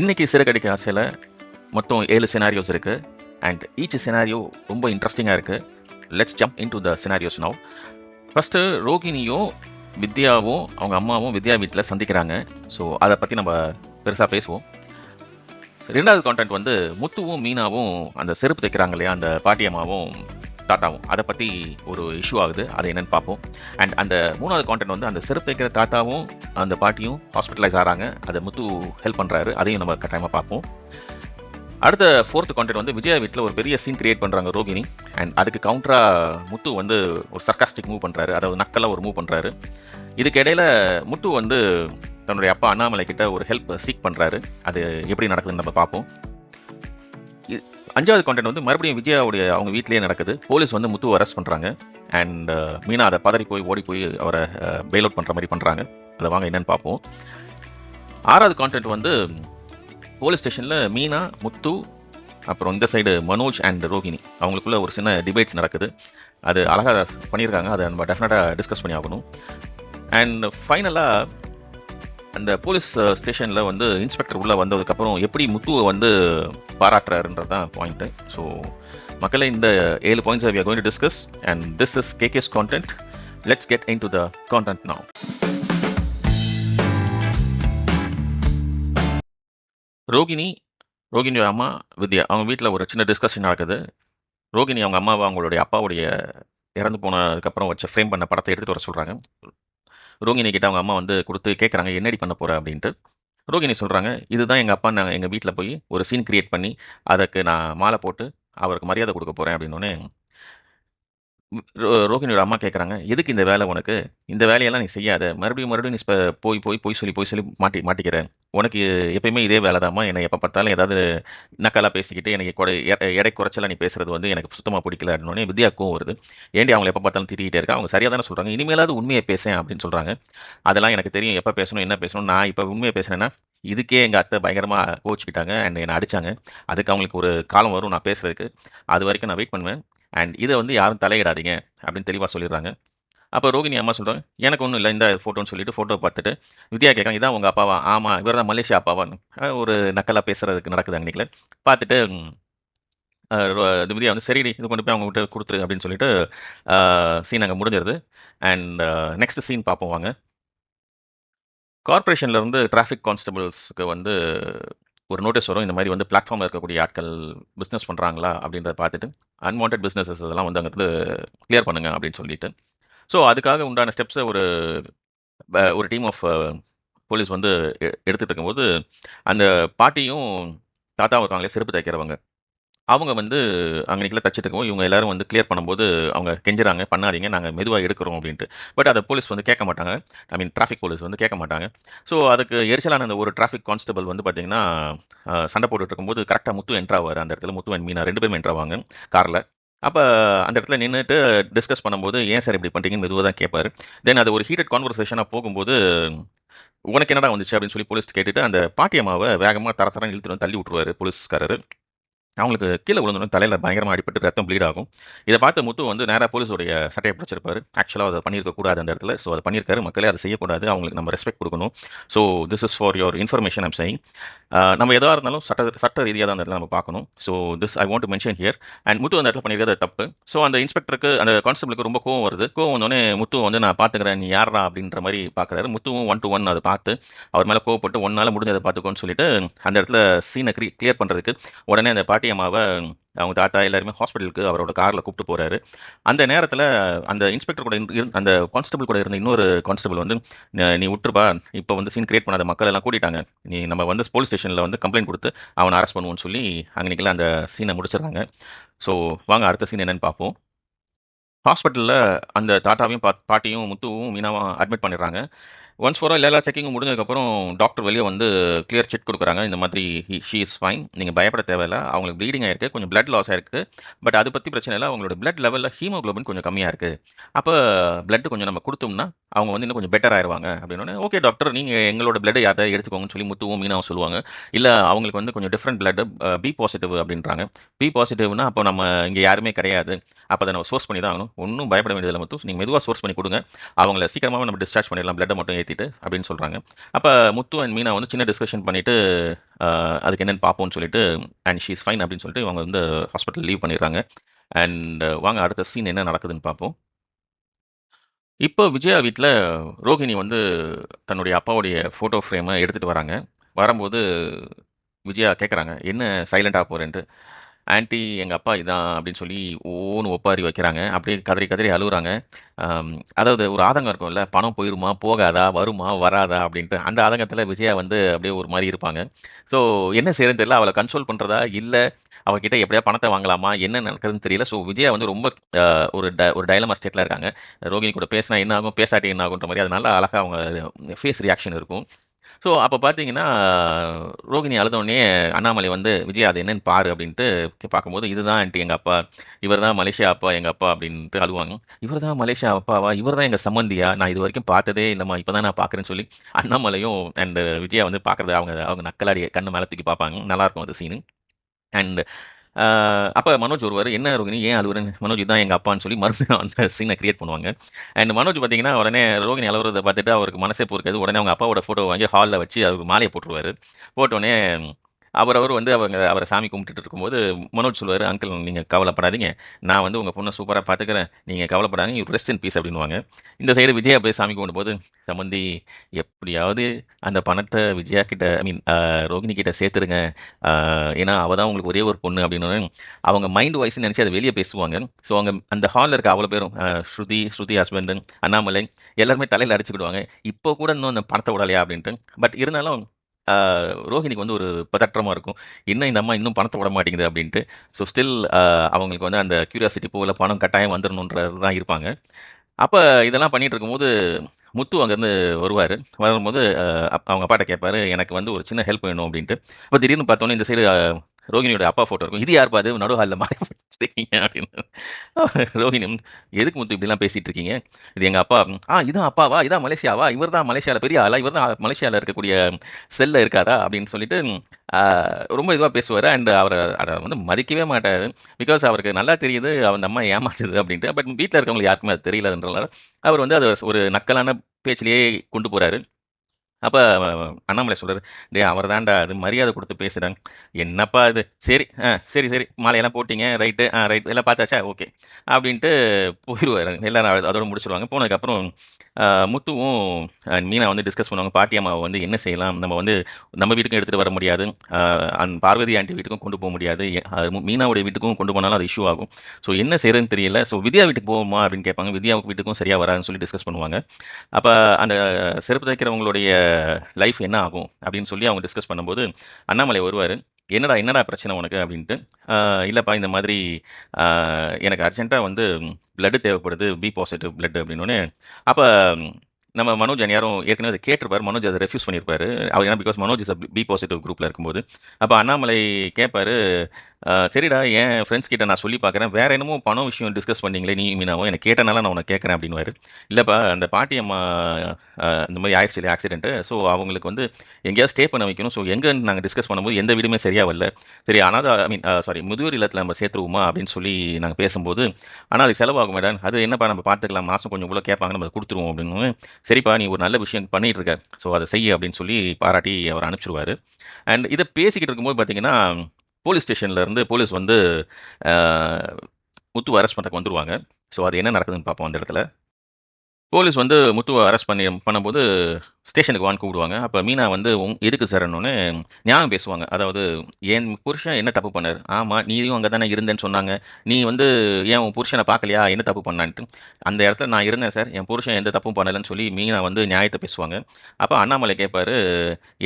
இன்றைக்கி சிறுகடிக்க ஆசையில் மொத்தம் ஏழு சினாரியோஸ் இருக்குது அண்ட் ஈச் சினாரியோ ரொம்ப இன்ட்ரெஸ்டிங்காக இருக்குது let's jump into the scenarios now first ரோகிணியும் வித்யாவும் அவங்க அம்மாவும் வித்யா வீட்டில் சந்திக்கிறாங்க. ஸோ அதை பற்றி நம்ம பெருசாக பேசுவோம். ரெண்டாவது கான்டென்ட் வந்து முத்துவும் மீனாவும் அந்த செருப்பு தைக்கிறாங்க இல்லையா? அந்த பாட்டியம்மாவும் தாத்தாவும். அதை பற்றி ஒரு இஷ்யூ ஆகுது. அதை என்னென்னு பார்ப்போம். அண்ட் அந்த மூணாவது கான்டென்ட் வந்து அந்த செருப்பு வைக்கிற தாத்தாவும் அந்த பாட்டியும் ஹாஸ்பிட்டலைஸ் ஆகிறாங்க அதை முத்து ஹெல்ப் பண்ணுறாரு அதையும் நம்ம கட்டாயமாக பார்ப்போம். அடுத்த ஃபோர்த் கான்டென்ட் வந்து விஜயா வீட்டில் ஒரு பெரிய சீன் கிரியேட் பண்ணுறாங்க ரோகிணி. அண்ட் அதுக்கு கவுண்டராக முத்து வந்து ஒரு சர்க்காஸ்டிக் மூவ் பண்ணுறாரு அதாவது நக்கலாக ஒரு மூவ் பண்ணுறாரு இதுக்கு இடையில் முத்து வந்து தன்னுடைய அப்பா அண்ணாமலை கிட்ட ஒரு ஹெல்ப் சீக் பண்ணுறாரு அது எப்படி நடக்குதுன்னு நம்ம பார்ப்போம். அஞ்சாவது கண்டென்ட் வந்து மறுபடியும் விஜயாவுடைய அவங்க வீட்டிலேயே நடக்குது. போலீஸ் வந்து முத்துவை அரெஸ்ட் பண்ணுறாங்க அண்ட் uh, மீனா அதை பதறி போய் ஓடி போய் அவரை பெயில் அவுட் பண்ணுற மாதிரி பண்ணுறாங்க அதை வாங்க என்னென்னு பார்ப்போம். ஆறாவது கான்டென்ட் வந்து போலீஸ் ஸ்டேஷனில் மீனா முத்து அப்புறம் இந்த சைடு மனோஜ் அண்ட் ரோஹிணி. அவங்களுக்குள்ள ஒரு சின்ன டிபேட்ஸ் நடக்குது. அது அழகாக பண்ணியிருக்காங்க. அதை நம்ம டெஃபினட்டாக டிஸ்கஸ் பண்ணி ஆகணும். அண்ட் ஃபைனலாக அந்த போலீஸ் ஸ்டேஷனில் வந்து இன்ஸ்பெக்டர் உள்ளே வந்ததுக்கப்புறம் எப்படி முத்துவை வந்து பாராட்டுறாருன்றது தான் பாயிண்ட்டு ஸோ மக்களை இந்த ஏழு points are going going to discuss and this is content let's get into the content now. Rohini ரோகிணியோட அம்மா வித்யா அவங்க வீட்டில் ஒரு சின்ன டிஸ்கஷன் நடக்குது. ரோகிணி அவங்க அம்மாவை அவங்களுடைய அப்பாவுடைய இறந்து போனதுக்கப்புறம் வச்ச ஃப்ரேம் பண்ண படத்தை எடுத்துகிட்டு வர சொல்கிறாங்க ரோகிணி கிட்ட அவங்க அம்மா வந்து கொடுத்து கேட்குறாங்க என்னடி பண்ண போகிற அப்படின்ட்டு. ரோகிணி சொல்கிறாங்க இதுதான் எங்கள் அப்பா நான் எங்கள் வீட்டில் போய் ஒரு சீன் கிரியேட் பண்ணி அதுக்கு நான் மாலை போட்டு அவருக்கு மரியாதை கொடுக்க போகிறேன் அப்படின்னோடனே ரோகிணியோட அம்மா கேட்குறாங்க எதுக்கு இந்த வேலை உனக்கு? இந்த வேலையெல்லாம் நீ செய்யாத. மறுபடியும் மறுபடியும் நீ போய் போய் போய் சொல்லி போய் சொல்லி மாட்டி மாட்டிக்கிற. உனக்கு எப்பயுமே இதே வேலை தாம்மா என்னை எப்போ பார்த்தாலும் ஏதாவது நக்கலாக பேசிக்கிட்டு எனக்கு கொடை எடை குறைச்சலா நீ பேசுறது வந்து எனக்கு சுத்தமாக பிடிக்கல. அப்படின்னோடனே வித்யாக்கும் வருது. ஏண்டி அவங்களை எப்போ பார்த்தாலும் திட்டிகிட்டே இருக்கா? அவங்க சரியாக தானே சொல்கிறாங்க இனிமேலாவது உண்மையை பேசேன் அப்படின்னு சொல்கிறாங்க அதெல்லாம் எனக்கு தெரியும். எப்போ பேசணும் என்ன பேசணும் நான் இப்போ உண்மையை பேசுனேன்னா இதுக்கே எங்கள் அத்தை பயங்கரமாக கோச்சிக்கிட்டாங்க அண்ட் என்னை அடிச்சாங்க. அதுக்கு அவங்களுக்கு ஒரு காலம் வரும் நான் பேசுகிறதுக்கு அது வரைக்கும் நான் வெயிட் பண்ணுவேன். அண்ட் இதை வந்து யாரும் தலையிடாதீங்க அப்படின்னு தெளிவாக சொல்லிடுறாங்க. அப்போ ரோகிணி அம்மா சொல்கிறாங்க எனக்கு ஒன்றும் இல்லை இந்த ஃபோட்டோன்னு சொல்லிட்டு ஃபோட்டோ பார்த்துட்டு வித்யா கேட்காங்க இதான் உங்கள் அப்பாவா? ஆமாம் இவர் தான் மலேசியா அப்பாவான்னு. ஒரு நக்கலாக பேசுகிறதுக்கு நடக்குது அன்றைக்கில் பார்த்துட்டு வித்யா வந்து சரிடி இது கொண்டு போய் அவங்க கிட்ட கொடுத்துரு அப்படின்னு சொல்லிட்டு சீன் அங்கே முடிஞ்சிருது. அண்ட் நெக்ஸ்ட் சீன் பார்ப்போம் வாங்க. கார்பரேஷன்லேருந்து டிராஃபிக் கான்ஸ்டபிள்ஸ்க்கு வந்து ஒரு நோட்டீஸ் வரும் இந்த மாதிரி வந்து பிளாட்ஃபார்மில் இருக்கக்கூடிய ஆட்கள் பிஸ்னஸ் பண்ணுறாங்களா அப்படின்றத பார்த்துட்டு அன்வான்ட் பிஸ்னஸஸ் இதெல்லாம் வந்து அங்கேருந்து கிளியர் பண்ணுங்க அப்படின்னு சொல்லிட்டு. ஸோ அதுக்காக உண்டான ஸ்டெப்ஸை ஒரு ஒரு டீம் ஆஃப் போலீஸ் வந்து எ- இருக்கும்போது அந்த பாட்டியும் தாத்தாவும் இருக்காங்களே செருப்பு தைக்கிறவங்க. அவங்க வந்து அங்கே நிக்கல இவங்க எல்லாரும் வந்து கிளியர் பண்ணும்போது அவங்க கெஞ்சுறாங்க பண்ணாதீங்க நாங்கள் மெதுவாக எடுக்கிறோம் அப்படின்ட்டு. பட் அதை போலீஸ் வந்து கேட்க மாட்டாங்க. ஐ மீன் டிராஃபிக் போலீஸ் வந்து கேட்க மாட்டாங்க. ஸோ அதுக்கு எரிச்சலான அந்த ஒரு டிராஃபிக் கான்ஸ்டபிள் வந்து பார்த்தீங்கன்னா சண்டை போட்டுட்டு இருக்கும்போது கரெக்டாக முத்து என்ட்ராவார் அந்த இடத்துல முத்து அண்ட் மீனா ரெண்டு பேரும் என்ட்ராவாங்க காரில் அப்போ அந்த இடத்துல நின்றுட்டு டிஸ்கஸ் பண்ணும்போது ஏன் சார் இப்படி பண்ணுறீங்கன்னு மெதுவாக தான் கேட்பார் தென் அது ஒரு ஹீட்டட் கான்வர்சேஷனாக போகும்போது உனக்கு என்னடா வந்துச்சு? அப்படின்னு சொல்லி போலீஸ் கேட்டுட்டு அந்த பாட்டியம்மாவை வேகமாக தர தரம் இழுத்துட்டு வந்து தள்ளி விட்ருவாரு போலீஸ்காரர் அவங்களுக்கு கீழே விழுந்தோடனே தலையில் பயங்கரமாக அடிபட்டு ரத்தம் ப்ளீட் ஆகும். இதை பார்த்து முத்து வந்து நேராக போலீஸோடைய சட்டையை பிடிச்சிருப்பாரு ஆக்சுவலாக அதை பண்ணியிருக்கக்கூடாது அந்த இடத்துல. ஸோ அதை பண்ணியிருக்காரு. மக்களே அதை செய்யக்கூடாது. அவங்களுக்கு நம்ம ரெஸ்பெக்ட் கொடுக்கணும். So this is for your information I'm saying நம்ம எதாக இருந்தாலும் சட்ட சட்ட ரீதியாக தான் அந்த இடத்துல நம்ம பார்க்கணும். So this I want to mention here and Muthu அந்த இடத்துல பண்ணியிருக்கிறது தப்பு. ஸோ அந்த இன்ஸ்பெக்டருக்கு அந்த கான்ஸ்டபிளுக்கு ரொம்ப கோவம் வருது. கோவம் வந்தோடனே முத்து வந்து நான் பார்த்துக்கிறேன் நீ யாரா அப்படின்ற மாதிரி பார்க்குறாரு. முத்துவும் ஒன் டு ஒன் அதை பார்த்து அவர் மேலே கோவப்பட்டு ஒன்னால் முடிஞ்சதை பார்த்துக்கோன்னு சொல்லிட்டு அந்த இடத்துல சீனை கிளியர் பண்ணுறதுக்கு உடனே அந்த பாட்டியம்மாவை அவங்க தாத்தா எல்லாருமே ஹாஸ்பிட்டலுக்கு அவரோட காரில் கூப்பிட்டு போறாரு. அந்த நேரத்தில் அந்த இன்ஸ்பெக்டர் கூட அந்த கான்ஸ்டபிள் கூட இருந்த இன்னொரு கான்ஸ்டபிள் வந்து நீ விட்டுருப்பா இப்போ வந்து சீன் கிரியேட் பண்ணாத மக்கள் எல்லாம் கூட்டிட்டாங்க. நீ நம்ம வந்து போலீஸ் ஸ்டேஷனில் வந்து கம்ப்ளைண்ட் கொடுத்து அவனை அரெஸ்ட் பண்ணுவோம்னு சொல்லி அங்கே அந்த சீனை முடிச்சிடுறாங்க. ஸோ வாங்க அடுத்த சீன் என்னென்னு பார்ப்போம் ஹாஸ்பிட்டலில் அந்த தாத்தாவையும் பா பாட்டியும் முத்துவும் மீனாவும் அட்மிட் பண்ணிடுறாங்க. ஒன்ஸ் ஃபார் ஆல் எல்லா செக்கிங்கும் முடிஞ்சதுக்கப்புறம் டாக்டர் வெளியே வந்து கிளியர் செக் கொடுக்குறாங்க. இந்த மாதிரி ஷீ இஸ் ஃபைன் நீங்கள் பயப்பட தேவையில்ல. அவங்களுக்கு ப்ளீடிங் ஆயிருக்கு. கொஞ்சம் பிளட் லாஸ் ஆயிருக்கு. பட் அதை பற்றி பிரச்சனை இல்லை. அவங்களோட பிளட் லெவலில் ஹீமோக்ளோபின் கொஞ்சம் கம்மியாக இருக்குது அப்போ பிளட் கொஞ்சம் நம்ம கொடுத்தோம்னா அவங்க வந்து இன்னும் கொஞ்சம் பெட்டர் ஆயிடுவாங்க அப்படின்னு ஓகே டாக்டர் நீங்கள் எங்களோட பிளட் யாரை எடுத்துக்கோங்கன்னு சொல்லி முத்துவும் மீனாவும் சொல்லுவாங்க. இல்லை அவங்களுக்கு வந்து கொஞ்சம் டிஃப்ரெண்ட் பிளட் பி பாசிட்டிவ் அப்படின்றாங்க. பி பாசிட்டிவ்னா அப்போ நம்ம இங்கே யாருமே கிடையாது. அப்போ அதை நம்ம சோர்ஸ் பண்ணி தான் ஆகணும். ஒன்றும் பயப்பட வேண்டியதில்லை மட்டும் நீங்கள் மெதுவாக சோர்ஸ் பண்ணி கொடுங்க. அவங்கள சீக்கிரமாக நம்ம டிஸ்சார்ஜ் பண்ணிடலாம். பிளட்டை மட்டும் ஏற்றிட்டு அப்படின்னு சொல்கிறாங்க அப்போ முத்து அண்ட் மீனா வந்து சின்ன டிஸ்கஷன் பண்ணிவிட்டு அதுக்கு என்னென்னு பார்ப்போம்னு சொல்லிட்டு அண்ட் ஷீஸ் ஃபைன் அப்படின்னு சொல்லிட்டு இவங்க வந்து ஹாஸ்பிட்டல் லீவ் பண்ணிடுறாங்க. அண்ட் வாங்க அடுத்த சீன் என்ன நடக்குதுன்னு பார்ப்போம் இப்போ விஜயா வீட்டில் ரோகிணி வந்து தன்னுடைய அப்பாவுடைய ஃபோட்டோ ஃப்ரேமை எடுத்துகிட்டு வராங்க. வரும்போது விஜயா கேட்குறாங்க என்ன சைலண்ட்டாக போகிறேன்ட்டு ஆன்ட்டி எங்கள் அப்பா இதான் அப்படின்னு சொல்லி ஓன்னு ஒப்பாரி வைக்கிறாங்க. அப்படியே கதறி கதறி அழுகுறாங்க. அதாவது ஒரு ஆதங்கம் இருக்கும்ல. பணம் போயிருமா போகாதா வருமா வராதா அப்படின்ட்டு. அந்த ஆதங்கத்தில் விஜயா வந்து அப்படியே ஒரு மாதிரி இருப்பாங்க. ஸோ என்ன செய்யறதுன்னு தெரியல. அவளை கன்சோல் பண்ணுறதா இல்லை. அவகிட்ட எப்படியா பணத்தை வாங்கலாமா? என்ன நடக்குதுன்னு தெரியல. ஸோ விஜயா வந்து ரொம்ப ஒரு ட ஒரு டைலமா ஸ்டேட்டில் இருக்காங்க. ரோகிணி கூட பேசினா என்ன ஆகும்? பேசாட்டி என்ன ஆகுன்ற மாதிரி. அதனால அழகாக அவங்க ஃபேஸ் ரியாக்ஷன் இருக்கும். ஸோ அப்போ பார்த்தீங்கன்னா ரோகிணி அழுதோடனே அண்ணாமலை வந்து விஜய் அது என்னன்னு பாரு அப்படின்ட்டு பார்க்கும்போது இதுதான் ஆண்டி எங்கள் அப்பா. இவர் தான் மலேசியா அப்பா எங்கள் அப்பா அப்படின்ட்டு அழுவாங்க. இவர் தான் மலேசியா அப்பாவா? இவர் தான் எங்கள் சம்மந்தியா நான் இது வரைக்கும் பார்த்ததே இல்லைம்மா. இப்போ தான் நான் பார்க்குறேன்னு சொல்லி அண்ணாமலையும் அண்ட் விஜயா வந்து பார்க்குறது அவங்க அவங்க நக்கலாடி கண்ணு மேலே தூக்கி பார்ப்பாங்க நல்லாயிருக்கும் அது சீனு அண்ட் அப்போ மனோஜ் ஒருவர் என்ன ரோகிணி ஏன் அழுகுறேன் மனோஜ் தான் எங்கள் அப்பான்னு சொல்லி மறுபடியும் அந்த சீனை கிரியேட் பண்ணுவாங்க. அண்ட் மனோஜ் பார்த்தீங்கன்னா உடனே ரோகிணி அழுகுறத பார்த்துட்டு அவருக்கு மனசே பொறுக்காது. உடனே அவங்க அப்பாவோட ஃபோட்டோ வாங்கி ஹாலில் வச்சு அவருக்கு மாலையை போட்டுருவாரு. போட்டோடனே அவர் அவர் வந்து அவங்க அவரை சாமி கும்பிட்டுட்டு இருக்கும்போது மனோஜ் சொல்லுவார் அங்கிள் நீங்கள் கவலைப்படாதீங்க. நான் வந்து உங்கள் பொண்ணை சூப்பராக பார்த்துக்கிறேன் நீங்கள் கவலைப்படாதீங்க. யூ ரெஸ்ட் இன் பீஸ் அப்படின்னுவாங்க. இந்த சைடு விஜயா போய் சாமி கும்பிடும்போது சம்பந்தி எப்படியாவது அந்த பணத்தை விஜயா கிட்ட ஐ மீன் ரோகிணி கிட்ட சேர்த்துருங்க. ஏன்னா அவள் தான் உங்களுக்கு ஒரே ஒரு பொண்ணு அப்படின்னு அவங்க மைண்ட் வாய்ஸ் நினச்சி அதை வெளியே பேசுவாங்க. ஸோ அவங்க அந்த ஹாலில் இருக்க அவ்வளோ பேரும் ஸ்ருதி ஸ்ருதி ஹஸ்பண்டு அண்ணாமலை எல்லாருமே தலையில் அடிச்சுக்கிடுவாங்க. இப்போ கூட இன்னும் அந்த பணத்தை விடலையா அப்படின்ட்டு. பட் இருந்தாலும் ரோஹிணிக்கு வந்து ஒரு பதற்றமாக இருக்கும். இன்னும் இந்த அம்மா இன்னும் பணத்தை விட மாட்டேங்குது அப்படின்ட்டு ஸோ ஸ்டில் அவங்களுக்கு வந்து அந்த கியூரியாசிட்டி போகல பணம் கட்டாயம் வந்துடணுன்றது தான் இருப்பாங்க. அப்போ இதெல்லாம் பண்ணிகிட்டு இருக்கும்போது முத்து அங்கேருந்து வருவார். வரும்போது அவங்க அப்பாட்ட கேட்பாரு எனக்கு வந்து ஒரு சின்ன ஹெல்ப் வேணும் அப்படின்ட்டு. அப்போ திடீர்னு பார்த்தோன்னே இந்த சைடு ரோகிணியோட அப்பா ஃபோட்டோ இருக்கும். இது யார் பாது நடுஹாலில் மாறி வச்சிருக்கீங்க அப்படின்னு. ரோஹிணி எதுக்கு முத்து இப்படிலாம் பேசிகிட்டு இருக்கீங்க? இது எங்கள் அப்பா. ஆ இதான் அப்பாவா? இதான் மலேசியாவா? இவர் தான் மலேசியாவில் பெரிய ஆளா? இவர் தான் மலேசியாவில் இருக்கக்கூடிய செல்ல இருக்காதா அப்படின்னு சொல்லிட்டு ரொம்ப இதுவாக பேசுவார். அண்ட் அவரை அதை வந்து மதிக்கவே மாட்டார். பிகாஸ் அவருக்கு நல்லா தெரியுது அவன் அம்மா ஏமாத்துது அப்படின்ட்டு. பட் வீட்டில் இருக்கவங்களுக்கு யாருக்குமே அது தெரியலன்றனால அவர் வந்து அதை ஒரு நக்கலான பேச்சிலேயே கொண்டு போகிறாரு அப்போ அண்ணாமலை சொல்கிறார் டே அவர் தான்டா அது மரியாதை கொடுத்து பேசுகிறாங்க என்னப்பா இது? சரி ஆ சரி சரி மாலையெல்லாம் போட்டிங்க ரைட்டு ஆ ரைட் எல்லாம் பார்த்தாச்சா? ஓகே. அப்படின்ட்டு போயிடுவார் எல்லாரும் அதோட முடிச்சிருவாங்க. போனதுக்கப்புறம் முத்துவும் மீனா வந்து டிஸ்கஸ் பண்ணுவாங்க. பாட்டி அம்மாவை வந்து என்ன செய்யலாம்? நம்ம வந்து நம்ம வீட்டுக்கும் எடுத்துகிட்டு வர முடியாது. அந்த பார்வதி ஆண்டி வீட்டுக்கும் கொண்டு போக முடியாது. அது மீனாவுடைய வீட்டுக்கும் கொண்டு போனாலும் அது இஷ்யூ ஆகும். ஸோ என்ன செய்யறதுன்னு தெரியல. ஸோ வித்யா வீட்டுக்கு போவோமா அப்படின்னு கேட்பாங்க. வித்யா வீட்டுக்கும் சரியாக வராதுன்னு சொல்லி டிஸ்கஸ் பண்ணுவாங்க. அப்போ அந்த செருப்பு தைக்கிறவங்களுடைய லைஃப் என்ன ஆகும் அப்படின்னு சொல்லி அவங்க டிஸ்கஸ் பண்ணும்போது அண்ணாமலை வருவார். என்னடா என்னடா பிரச்சனை உனக்கு? அப்படின்ட்டு இல்லைப்பா இந்த மாதிரி எனக்கு அர்ஜென்ட்டாக வந்து பிளட்டு தேவைப்படுது. பி பாசிட்டிவ் பிளட் அப்படின்னோடனே அப்போ நம்ம மனோஜ் யாரும் ஏற்கனவே அதை கேட்டிருப்பார். மனோஜ் அதை ரெஃப்யூஸ் பண்ணியிருப்பார். அவர் ஏன்னா because Manoj is B positive குரூப்பில் இருக்கும்போது. அப்போ அண்ணாமலை கேட்பாரு சரிடா என் ஃப்ரெண்ட்ஸ் கிட்ட நான் சொல்லி பார்க்குறேன். வேற என்னமோ பணம் விஷயம் டிஸ்கஸ் பண்ணீங்களே நீ மீனாவும். எனக்கு கேட்டனால நான் உனக்கு கேட்குறேன் அப்படின்னுவாரு. இல்லைப்பா அந்த பாட்டி அம்மா இந்த மாதிரி ஆயிடுச்சு இல்லையா ஆக்சிடென்ட்டு ஸோ அவங்களுக்கு வந்து எங்கேயாவது ஸ்டே பண்ண வைக்கணும். ஸோ எங்கே நாங்கள் டிஸ்கஸ் பண்ணும்போது எந்த வீடுமே சரியாக வரல. சரி ஆனால் ஐ மீன் சாரி முதியோர் இல்லத்தில் நம்ம சேர்த்துருவோமா அப்படின்னு சொல்லி நாங்கள் பேசும்போது ஆனால் அதுக்கு செலவாகும் மேடம் அது என்னப்பா நம்ம பார்த்துக்கலாம். மாதம் கொஞ்சம் கூட கேட்பாங்க நம்ம அதை கொடுத்துருவோம் அப்படின்னு. சரிப்பா நீ ஒரு நல்ல விஷயம் பண்ணிகிட்டு இருக்க. ஸோ அதை செய்ய அப்படின்னு சொல்லி பாராட்டி அவர் அனுப்பிச்சிருவாரு. அண்ட் இதை பேசிக்கிட்டு இருக்கும்போது பார்த்தீங்கன்னா போலீஸ் ஸ்டேஷன்ல இருந்து போலீஸ் வந்து முத்துவை அரெஸ்ட் பண்ணுறக்கு வந்துருவாங்க. ஸோ அது என்ன நடக்குதுன்னு பார்ப்போம் அந்த இடத்துல. போலீஸ் வந்து முத்துவை அரெஸ்ட் பண்ணி பண்ணும்போது ஸ்டேஷனுக்கு வான்னு கூப்பிடுவாங்க. அப்போ மீனா வந்து உங் எதுக்கு சார்னு ஞாபகம் பேசுவாங்க. அதாவது என் புருஷன் என்ன தப்பு பண்ணார்? ஆமாம் நீயும் அங்கே தானே இருந்தேன்னு சொன்னாங்க. நீ வந்து ஏன் உன் புருஷனை பார்க்கலையா என்ன தப்பு பண்ணான்ட்டு? அந்த இடத்துல நான் இருந்தேன் சார் என் புருஷன் எந்த தப்பும் பண்ணலைன்னு சொல்லி மீனா வந்து நியாயத்தை பேசுவாங்க. அப்போ அண்ணாமலை கேட்பார்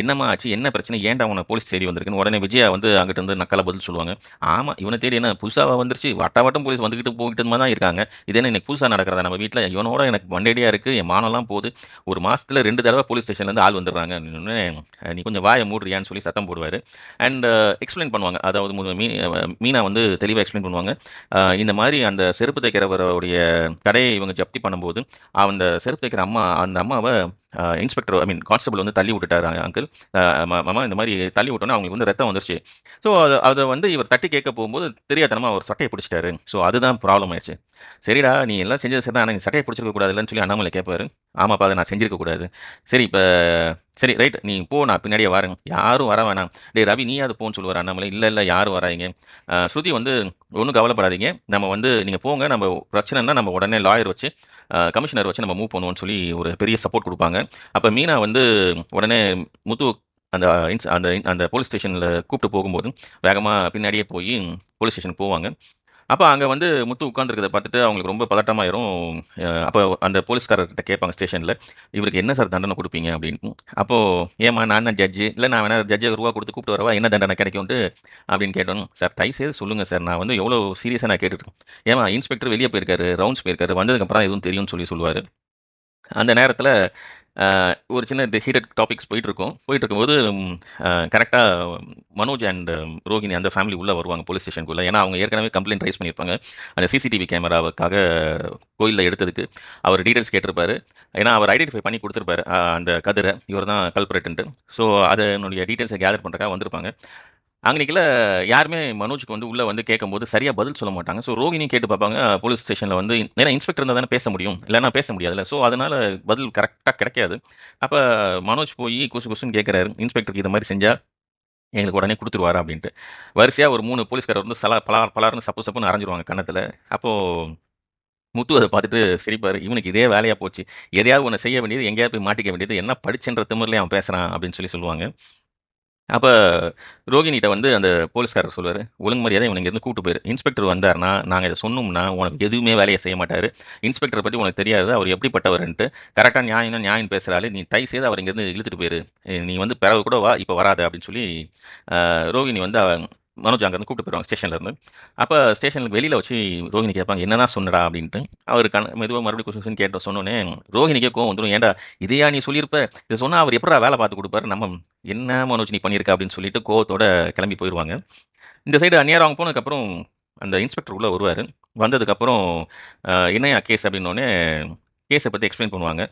என்னம்மா ஆச்சு? என்ன பிரச்சனை? ஏன்டா உன போலீஸ் தேடி வந்திருக்குன்னு? உடனே விஜயா வந்து அங்கிட்ட இருந்து நக்கலை பதில் சொல்லுவாங்க. ஆமாம் இவனை தேடி என்ன? புதுசாக வந்துருச்சு. வட்ட வட்டம் போலீஸ் வந்துக்கிட்டு போய்கிட்டு மாதிரி தான் இருக்காங்க. இது என்ன இன்னைக்கு புதுசாக நடக்கிறதா? நம்ம வீட்டில் இவனோட எனக்கு மண்டேடியாக இருக்குது என் மானம்லாம் போகுது. ஒரு மாதத்தில் ரெண்டு தடவை போலீஸ் ஸ்டேஷன்லேருந்து ஆள் வந்துடுறாங்க அப்படின்னு நீ கொஞ்சம் வாயை மூடுறியான்னு சொல்லி சத்தம் போடுவார். அண்ட் எக்ஸ்பிளைன் பண்ணுவாங்க. அதாவது மீ மீனா வந்து தெளிவாக எக்ஸ்பிளைன் பண்ணுவாங்க. இந்த மாதிரி அந்த செருப்பு தைக்கிறவருடைய கடையை இவங்க ஜப்தி பண்ணும்போது அந்த செருப்பு தைக்கிற அம்மா அந்த அம்மாவை இன்ஸ்பெக்டர் ஐ மீன் கான்ஸ்டபிள் வந்து தள்ளி விட்டுட்டாரு அங்கிள் மாமா இந்த மாதிரி தள்ளி விட்டோன்னே அவங்களுக்கு வந்து ரத்தம் வந்துருச்சு. ஸோ அதை அதை வந்து இவர் தட்டி கேட்க போகும்போது தெரியாதனமா அவர் சட்டையை பிடிச்சிட்டாரு. ஸோ அதுதான் ப்ராப்ளம் ஆயிடுச்சு. சரிடா நீ எல்லாம் செஞ்சது சரி தான் ஆனால் நீ சட்டையை பிடிச்சிருக்க கூடாதுன்னு சொல்லி அண்ணாமலை கேட்பாரு. ஆமாப்பா அதை நான் செஞ்சிருக்க கூடாது. சரி இப்போ சரி ரைட் நீ போ நான் பின்னாடியே வரேன். யாரும் வர வேணாம். டே ரவி நீ அது போன்னு சொல்லுவார்? அண்ணாமலை இல்லை இல்லை யாரும் வராதீங்க. ஸ்ருதி வந்து ஒன்றும் கவலைப்படாதீங்க. நம்ம வந்து நீங்கள் போங்க நம்ம பிரச்சனைனா நம்ம உடனே லாயர் வச்சு கமிஷனர் வச்சு நம்ம மூவ் பண்ணுவோம்னு சொல்லி ஒரு பெரிய சப்போர்ட் கொடுப்பாங்க. அப்போ மீனா வந்து உடனே முத்து அந்த இன்ஸ் அந்த அந்த போலீஸ் ஸ்டேஷனில் கூப்பிட்டு போகும்போது வேகமாக பின்னாடியே போய் போலீஸ் ஸ்டேஷனுக்கு போவாங்க. அப்போ அங்கே வந்து முத்து உட்காந்துருக்கதை பார்த்துட்டு அவங்களுக்கு ரொம்ப பதட்டமாயிரும். அப்போ அந்த போலீஸ்காரர்கிட்ட கேட்பாங்க ஸ்டேஷனில் இவருக்கு என்ன சார் தண்டனை கொடுப்பீங்க? அப்படின்னு. அப்போது ஏமா நான் தான் ஜட்ஜு இல்லை நான் வேணா ஜட்ஜை ரூபா கொடுத்து கூப்பிட்டு வரவா? என்ன தண்டனை கிடைக்கும்ட்டு அப்படின்னு கேட்டோம் சார் தயவு செய்து சொல்லுங்கள் சார். நான் வந்து எவ்வளோ சீரியஸாக நான் கேட்டுருக்கேன் ஏமா இன்ஸ்பெக்டர் வெளியே போயிருக்காரு ரவுண்ட்ஸ் போயிருக்காரு. வந்ததுக்கப்புறம் எதுவும் தெரியும்னு சொல்லி சொல்லுவார். அந்த நேரத்தில் ஒரு சின்ன ஹீட்டட் டாபிக்ஸ் போயிட்டு இருக்கும் போயிட்டு இருக்கும்போது கரெக்டாக மனோஜ் அண்ட் ரோகிணி அந்த ஃபேமிலி உள்ளே வருவாங்க போலீஸ் ஸ்டேஷனுக்குள்ளே ஏன்னா அவங்க ஏற்கனவே கம்ப்ளைண்ட் ரைஸ் பண்ணியிருப்பாங்க. அந்த சிசிடிவி கேமராவுக்காக கோயிலில் எடுத்ததுக்கு. அவர் டீட்டெயில்ஸ் கேட்டிருப்பாரு. ஏன்னா அவர் ஐடென்டிஃபை பண்ணி கொடுத்துருப்பாரு. அந்த கதிரை. இவர் தான் கல்பரேட்டுன்ட்டு ஸோ அதனுடைய டீட்டெயில்ஸை கேதர் பண்ணுறக்காக வந்திருப்பாங்க. அங்கனைக்கில் யாருமே மனோஜுக்கு வந்து உள்ளே வந்து கேட்கும்போது சரியாக பதில் சொல்ல மாட்டாங்க. ஸோ ரோகிணியும் கேட்டு பார்ப்பாங்க போலீஸ் ஸ்டேஷனில் வந்து ஏன்னா இன்ஸ்பெக்டர் இருந்தால் தானே பேச முடியும். இல்லைன்னா பேச முடியாதுல்ல. ஸோ அதனால் பதில் கரெக்டாக கிடைக்காது. அப்போ மனோஜ் போய் குசு கொசுன்னு கேட்குறாரு இன்ஸ்பெக்டருக்கு இது மாதிரி செஞ்சால் எங்களுக்கு உடனே கொடுத்துருவாரா? அப்படின்ட்டு. வரிசையாக ஒரு மூணு போலீஸ்காரர் வந்து சலா பலார் பலார்னு சப்பு சப்புன்னு அரைஞ்சிருவாங்க கன்னத்தில். அப்போது முத்து அதை பார்த்துட்டு சிரிப்பார். இவனுக்கு இதே வேலையாக போச்சு. எதையாவது ஒன்று செய்ய வேண்டியது எங்கேயாவது போய் மாட்டிக்க வேண்டியது. என்ன படிச்சுன்ற திமிரிலே அவன் பேசுகிறான் அப்படின்னு சொல்லி சொல்லுவாங்க. அப்போ ரோகிணிகிட்ட வந்து அந்த போலீஸ்காரர் சொல்லுவார் ஒழுங்கு மரியாதை இவங்க இருந்து கூட்டு போயிரு. இன்ஸ்பெக்டர் வந்தார்னா நாங்கள் இதை சொன்னோம்னா உனக்கு எதுவுமே வேலையை செய்ய மாட்டார். இன்ஸ்பெக்டரை பற்றி உனக்கு தெரியாது. அவர் எப்படிப்பட்டவர்ன்ட்டு கரெக்டாக நியாயம் நியாயம் பேசுகிறாரு நீ தை செய்து அவர் இங்கேருந்து இழுத்துட்டு போயிரு. நீ வந்து பிறகு கூட வா இப்போ வராது. அப்படின்னு சொல்லி ரோகிணி வந்து மனோஜ் அங்கேருந்து கூப்பிட்டு போயிடுவாங்க ஸ்டேஷன்லேருந்து அப்போ ஸ்டேஷனுக்கு வெளியில் வச்சு ரோகிணி கேட்பாங்க என்னதான் சொன்னடா? அப்படின்ட்டு. அவர் கண மெதுவாக மறுபடியும் கொஸ்டின் கேட்ட சொன்னோன்னே ரோகிணிக்கே கோவம் வந்துடும் ஏன்டா இதையா நீ சொல்லியிருப்ப? இதை சொன்னால் அவர் எப்படா வேலை பார்த்து கொடுப்பாரு? நம்ம என்ன மனோஜ் நீ பண்ணியிருக்க? அப்படின்னு சொல்லிட்டு கோவத்தோட கிளம்பி போயிடுவாங்க. இந்த சைடு அந்நியாரம் அவங்க போனதுக்கப்புறம் அந்த இன்ஸ்பெக்டர் உள்ளே வருவார். வந்ததுக்கப்புறம் என்னையா கேஸ் அப்படின்னோடனே கேஸை பற்றி எக்ஸ்பிளைன் பண்ணுவாங்க.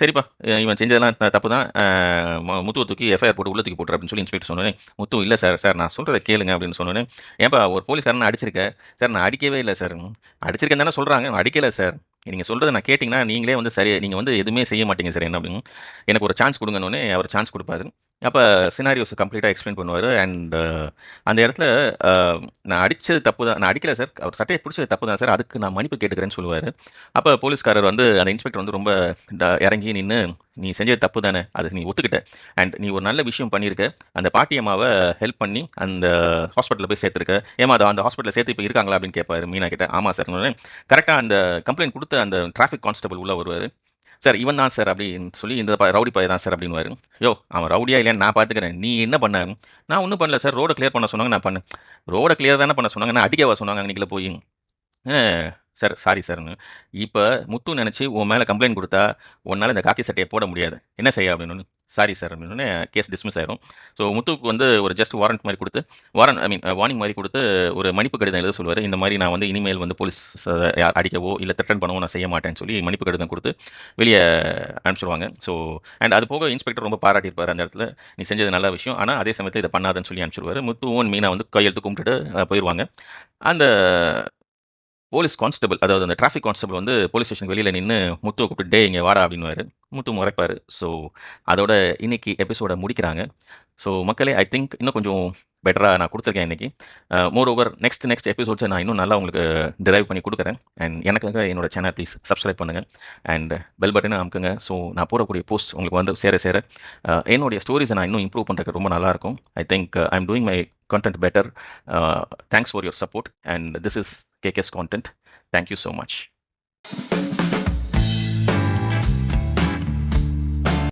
சரிப்பா இவன் செஞ்சதெல்லாம் தப்பு தான் அஹ், முத்துவை தூக்கி எஃப்ஐஆர் போட்டு உள்ள தூக்கி போட்டுரு அப்படின்னு சொல்லி இன்ஸ்பெக்டர் சொன்னோன்னே முத்து இல்லை சார் சார் நான் சொல்கிறத கேளுங்க அப்படின்னு சொன்னோன்னே ஏன்பா ஒரு போலீஸ்காரன் அடிச்சிருக்கேன் சார் நான் அடிக்கவே இல்லை சார் அடிச்சிருக்கேன் தானே சொல்கிறாங்க அடிக்கலை சார் நீங்கள் சொல்கிறத நான் கேட்டிங்கன்னா நீங்களே வந்து சரி நீங்கள் வந்து எதுவுமே செய்ய மாட்டீங்க சார் என்ன அப்படின்னு எனக்கு ஒரு சான்ஸ் கொடுங்கன்னொன்னே அவர் சான்ஸ் கொடுப்பாரு. அப்போ சினாரியோஸ் கம்ப்ளீட்டாக எக்ஸ்பிளைன் பண்ணுவார். அண்ட் அந்த இடத்துல uh, நான் அடித்தது தப்பு தான் நான் அடிக்கல சார் அவர் சட்டையை பிடிச்சது தப்பு தான் சார் அதுக்கு நான் மன்னிப்பு கேட்டுக்கிறேன்னு சொல்லுவார். அப்போ போலீஸ்காரர் வந்து அந்த இன்ஸ்பெக்டர் வந்து ரொம்ப ட- இறங்கி நின்று நீ செஞ்சது தப்பு தானே அது நீ ஒத்துக்கிட்ட. அண்ட் நீ ஒரு நல்ல விஷயம் பண்ணியிருக்க அந்த பாட்டியம்மாவை ஹெல்ப் பண்ணி அந்த ஹாஸ்பிட்டலில் போய் சேர்த்துருக்க. ஏமா அதை அந்த ஹாஸ்பிட்டலில் சேர்த்து இப்போ இருக்காங்களா? அப்படின்னு கேட்பாரு மீனா கிட்ட. ஆமாம் சார் கரெக்டாக அந்த கம்ப்ளைண்ட் கொடுத்த அந்த டிராஃபிக் கான்ஸ்டபிள் உள்ளே வருவார். சார் இவன் தான் சார் அப்படின்னு சொல்லி இந்த ரவுடி பாய் தான் சார் அப்படின்னு யோ அவன் ரவுடியா இல்லையான்னு நான் பார்த்துக்கிறேன் நீ என்ன பண்ண? நான் ஒன்றும் பண்ணல சார். ரோடை கிளியர் பண்ண சொன்னாங்க நான் பண்ணேன். ரோடை கிளியர் தானே பண்ண சொன்னாங்க. நான் அடிக்கவா சொன்னாங்க அன்றைக்கில போய்? சார் சாரி சார்னு. இப்போ முத்து நினச்சி உன் மேலே கம்ப்ளைண்ட் கொடுத்தா உன்னால் இந்த காக்கி சட்டையை போட முடியாது. என்ன செய்ய அப்படின்னு சாரி சார் அப்படின்னு கேஸ் டிஸ்மிஸ் ஆயிரும். ஸோ முத்துக்கு வந்து ஒரு ஜஸ்ட் வாரண்ட் மாதிரி கொடுத்து வாரண்ட் ஐ மீன் வார்னிங் மாதிரி கொடுத்து ஒரு மன்னிப்பு கடிதம் எழுத சொல்லுவார். இந்த மாதிரி நான் வந்து இனிமேல் வந்து போலீஸ் அடிக்கவோ இல்லை த்ரெட்டன் பண்ணவோ நான் செய்ய மாட்டேன்னு சொல்லி மன்னிப்பு கடிதம் கொடுத்து வெளியே அனுப்பிச்சிடுவாங்க ஸோ அண்ட் அது போக இன்ஸ்பெக்டர் ரொம்ப பாராட்டியிருப்பார் அந்த இடத்துல. நீ செஞ்சது நல்ல விஷயம். ஆனால் அதே சமயத்தில் இதை பண்ணாதன்னு சொல்லி அனுப்பிச்சிடுவார் முத்துவும் மீனா வந்து கையெழுத்து கும்பிட்டுட்டு போயிடுவாங்க அந்த போலீஸ் கான்ஸ்டபிள் அதாவது அந்த டிராஃபிக் கான்ஸ்டபிள் வந்து போலீஸ் ஸ்டேஷன் வெளியில் நின்று முத்துவை கூப்பிட்டு டே இங்கே வாடா அப்படின்னுவாரு. முத்து முறைப்பார். ஸோ அதோட இன்னைக்கு எபிசோடை முடிக்கிறாங்க. ஸோ மக்களே ஐ திங்க் இன்னும் கொஞ்சம் பெட்டராக நான் கொடுத்துருக்கேன் இன்னைக்கு. மோர் ஓவர் நெக்ஸ்ட் நெக்ஸ்ட் எபிசோட்ஸை நான் இன்னும் நல்லா உங்களுக்கு டிரைவ் பண்ணி கொடுக்குறேன். அண்ட் எனக்காக என்னோட சேனல் ப்ளீஸ் சப்ஸ்கிரைப் பண்ணுங்கள் அண்ட் பெல் பட்டனை அமுக்குங்க. ஸோ நான் போடக்கூடிய போஸ்ட் உங்களுக்கு வந்து சேர சேர uh, என்னுடைய ஸ்டோரிஸை நான் இன்னும் இம்ப்ரூவ் பண்ணுறதுக்கு ரொம்ப நல்லாயிருக்கும் I think I am doing my content better thanks for your support and this is KK's content. Thank you so much.